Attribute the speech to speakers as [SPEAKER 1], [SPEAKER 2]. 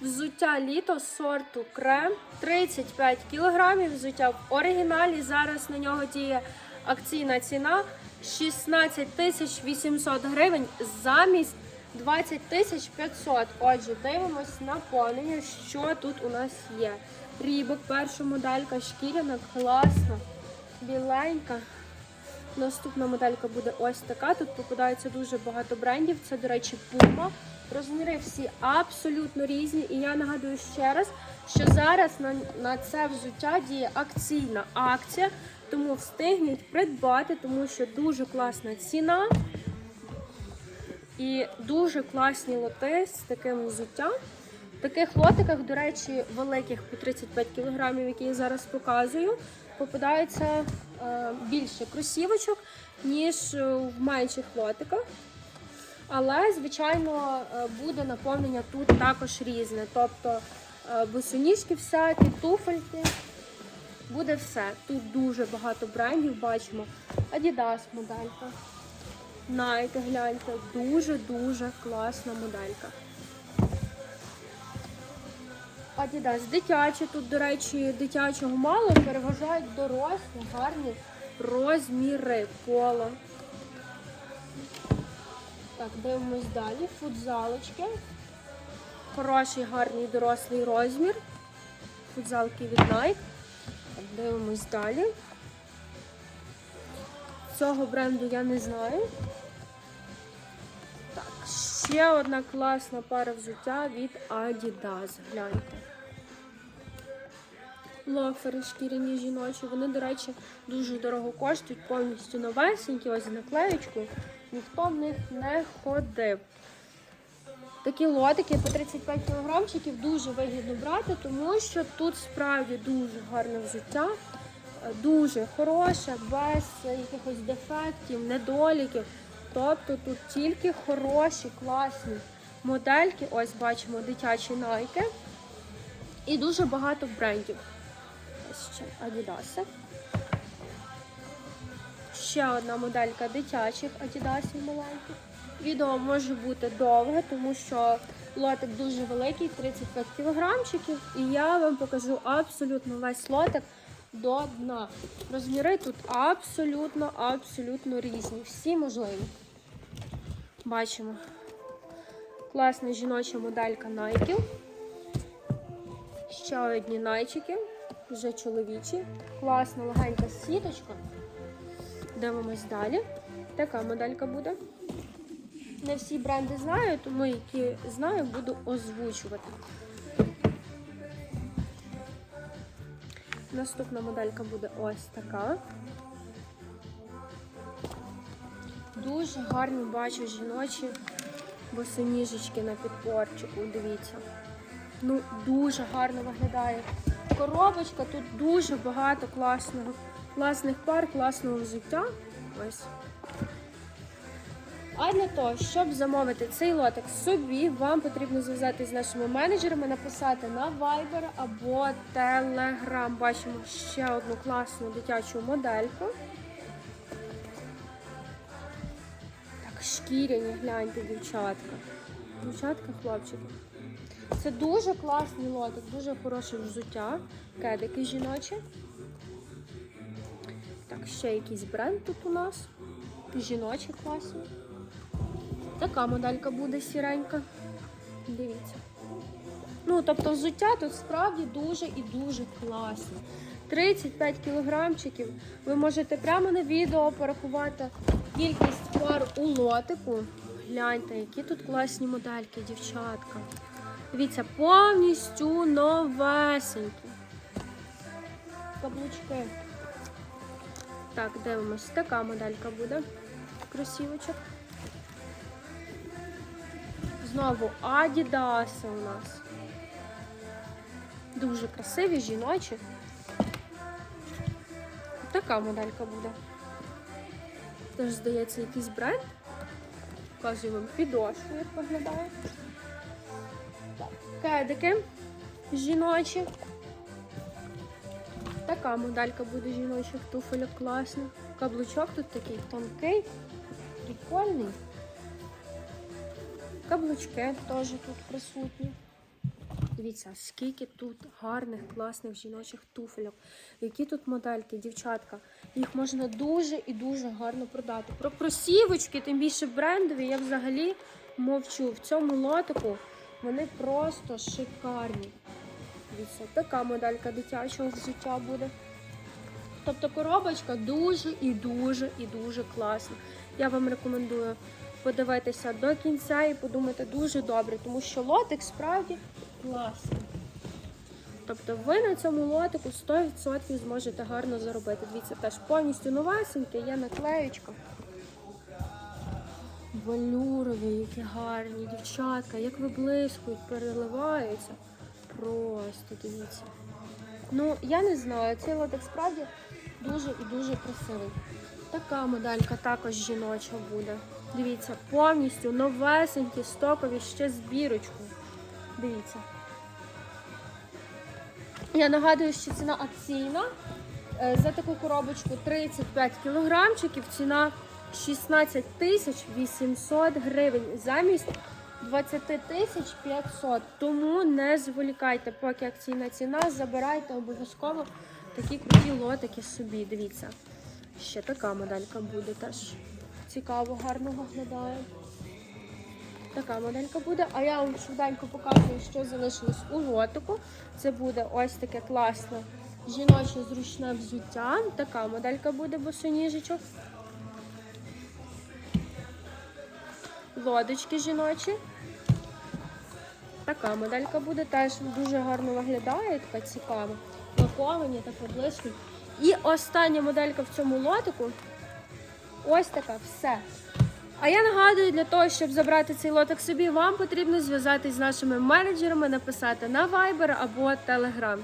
[SPEAKER 1] Взуття літо сорту крем 35 кг. Взуття в оригіналі. Зараз на нього діє акційна ціна 16 тисяч 800 гривень замість 20 тисяч 500. Отже, дивимось наповнення, що тут у нас є. Рібок, перша моделька, шкіряна, класна, біленька. Наступна моделька буде ось така. Тут попадається дуже багато брендів. Це, до речі, Puma. Розміри всі абсолютно різні. І я нагадую ще раз, що зараз на, на це взуття діє акційна акція, тому встигніть придбати, тому що дуже класна ціна. І дуже класні лоти з таким взуттям. В таких лотиках, до речі, великих по 35 кг, які я зараз показую, попадається е, більше кросівочок, ніж е, в менших лотиках. Але, звичайно, е, буде наповнення тут також різне. Тобто босоніжки всякі, туфельки. Буде все. Тут дуже багато брендів бачимо. Adidas моделька. Nike, гляньте, дуже-дуже класна моделька. Adidas дитячі. Тут, до речі, дитячого мало, переважають дорослі, гарні розміри поло. Так, дивимось далі. Футзалочки. Хороший, гарний дорослий розмір. Футзалки від Nike. Так, дивимось далі. Цього бренду я не знаю. Ще одна класна пара взуття від Adidas. Гляньте. Лофери шкіряні жіночі. Вони, до речі, дуже дорого коштують, повністю новесенькі, ось з наклеєчкою. Ніхто в них не ходив. Такі лотики по 35 кілограмчиків дуже вигідно брати, тому що тут справді дуже гарне взуття, е, дуже хороше, без якихось дефектів, недоліків. Тобто тут тільки хороші, класні модельки. Ось бачимо дитячі найки. І дуже багато брендів. Ось ще Adidas. Ще одна моделька дитячих Adidas маленьких. Відео може бути довге, тому що лотик дуже великий, 35 кілограмчиків. І я вам покажу абсолютно весь лотик до дна. Розміри тут абсолютно, абсолютно різні. Всі можливі. Бачимо. Класна жіноча моделька Nike. Ще одні найчики, вже чоловічі. Класна легенька сіточка. Дивимось далі. Така моделька буде. Не всі бренди знаю, тому які знаю, буду озвучувати. Наступна моделька буде ось така. Дуже гарні бачу жіночі босоніжечки на підпорчику. Дивіться. Ну, дуже гарно виглядає. Коробочка, тут дуже багато класних пар, класного взуття. Ось. А для того, щоб замовити цей лотик собі, вам потрібно зв'язатися з нашими менеджерами, написати на Viber або Telegram. Бачимо ще одну класну дитячу модельку. Так, шкіряні, гляньте, дівчатка. Дівчатка, хлопчики. Це дуже класний лотик, дуже хороше взуття. Кедики жіночі. Так, ще якийсь бренд тут у нас. Жіночі класні. Така моделька буде сіренька. Дивіться. Ну, тобто взуття тут справді дуже і дуже класне. 35 кілограмчиків. Ви можете прямо на відео порахувати кількість пар у лотику. Гляньте, які тут класні модельки, дівчатка. Дивіться, повністю новесенькі. Каблучки. Так, дивимось. Така моделька буде. Красивочок. Знову Адідаси у нас. Дуже красиві, жіночі. Така моделька буде. Теж, здається, якийсь бренд. Показую вам підошву, як виглядає. Кедики жіночі. Така моделька буде жіночих туфельок класна. Каблучок тут такий тонкий, прикольний. Каблучки теж тут присутні. Дивіться, скільки тут гарних, класних жіночих туфельок. Які тут модельки, дівчатка. Їх можна дуже і дуже гарно продати. Про кросівочки, тим більше брендові, я взагалі мовчу. В цьому лотику вони просто шикарні. Дивіться, така моделька дитячого взуття буде. Тобто коробочка дуже і дуже і дуже класна. Я вам рекомендую подивитися до кінця і подумати дуже добре, тому що лотик справді класний. Тобто ви на цьому лотику 100% зможете гарно заробити. Дивіться, теж повністю новесеньке, є наклеєчка. Валюрові, які гарні, дівчатка, як виблискують, переливаються. Просто дивіться. Ну, я не знаю, цей лотик справді дуже і дуже красивий. Така моделька також жіноча буде. Дивіться, повністю новесенькі, стокові, ще з бірочкою. Дивіться. Я нагадую, що ціна акційна. Е, За таку коробочку 35 кілограмчиків, ціна 16 тисяч 800 гривень замість 20 тисяч 500. Тому не зволікайте, поки акційна ціна, забирайте обов'язково такі круті лотики собі. Дивіться. Ще така моделька буде теж. Цікаво, гарно виглядає. Така моделька буде. А я вам швиденько показую, що залишилось у лотику. Це буде ось таке класне жіноче зручне взуття. Така моделька буде босоніжечок. Лодочки жіночі. Така моделька буде теж дуже гарно виглядає, така цікава. Лаковані та поблискують. І остання моделька в цьому лотику. Ось така все. А я нагадую, для того, щоб забрати цей лоток собі, вам потрібно зв'язатись з нашими менеджерами, написати на Viber або Telegram.